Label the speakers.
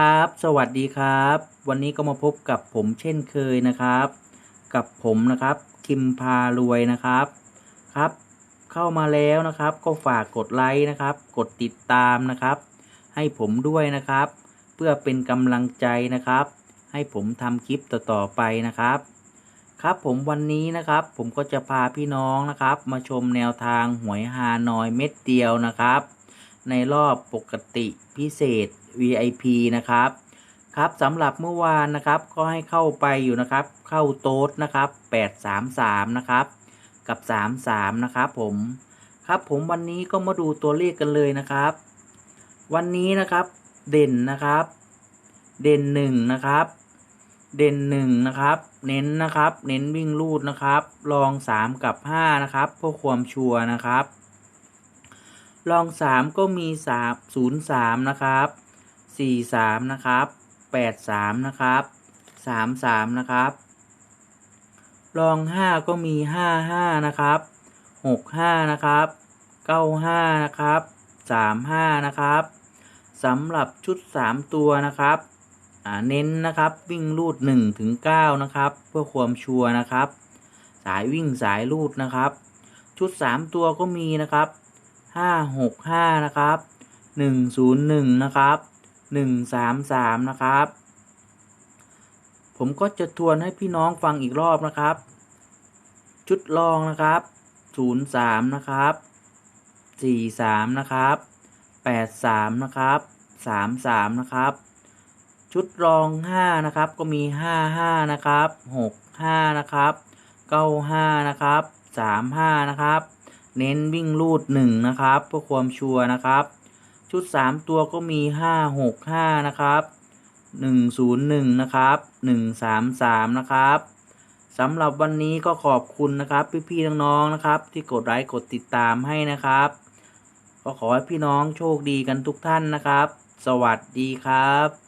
Speaker 1: ครับ สวัสดีครับ วันนี้ก็มาพบกับผมเช่นเคยนะครับ กับผมนะครับคิมพารวยนะครับครับ เข้ามาแล้วนะครับ ก็ฝากกดไลค์นะครับ กดติดตามนะครับ ให้ผมด้วยนะครับ เพื่อเป็นกำลังใจนะครับ ให้ผมทำคลิปต่อๆไปนะครับ ครับผมวันนี้นะครับ ผมก็จะพาพี่น้องนะครับ มาชมแนวทางหวยฮานอยเม็ดเดียวนะครับ ในรอบปกติพิเศษ VIP นะครับ ครับสำหรับเมื่อวานนะครับก็ให้เข้าไปอยู่นะครับ เข้าโต๊ดนะครับ 833 นะครับ กับ 33 นะครับผมครับผมวันนี้ก็มาดูตัวเลขกันเลยนะครับ วันนี้นะครับเด่นนะครับ เด่นหนึ่งนะครับ เด่นหนึ่งนะครับ เน้นนะครับ เน้นวิ่งลูดนะครับ ลองสามกับห้านะครับเพื่อความชัวร์นะครับ ลองสามก็มีสามศูนย์สามนะครับ สี่สามนะครับแปดสามนะครับสามสามนะครับลองห้าก็มีห้าห้านะครับหกห้านะครับเก้าห้านะครับสามห้านะครับสำหรับชุดสามตัวนะครับอ่าเน้นนะครับวิ่งลูดหนึ่งถึงเก้านะครับ เพื่อความชัวร์นะครับ สายวิ่งสายลูดนะครับ ชุดสามตัวก็มีนะครับห้าหกห้านะครับหนึ่งศูนย์หนึ่งนะครับ หนึ่งสามสามนะครับ ผมก็จะทวนให้พี่น้องฟังอีกรอบนะครับ ชุดรองนะครับศูนย์สามนะครับสี่สามนะครับแปดสามนะครับสามสามนะครับ ชุดรองห้านะครับ ก็มีห้าห้านะครับหกห้านะครับเก้าห้านะครับสามห้านะครับ เน้นวิ่งลูดหนึ่งนะครับเพื่อความชัวร์นะครับ ชุดสามตัวก็มีห้าหกห้านะครับหนึ่งศูนย์หนึ่งนะครับหนึ่งสามสามนะครับสำหรับวันนี้ก็ขอบคุณนะครับ พี่ๆน้องๆนะครับ ที่กดไลค์กดติดตามให้นะครับ ก็ขอให้พี่น้องโชคดีกันทุกท่านนะครับ สวัสดีครับ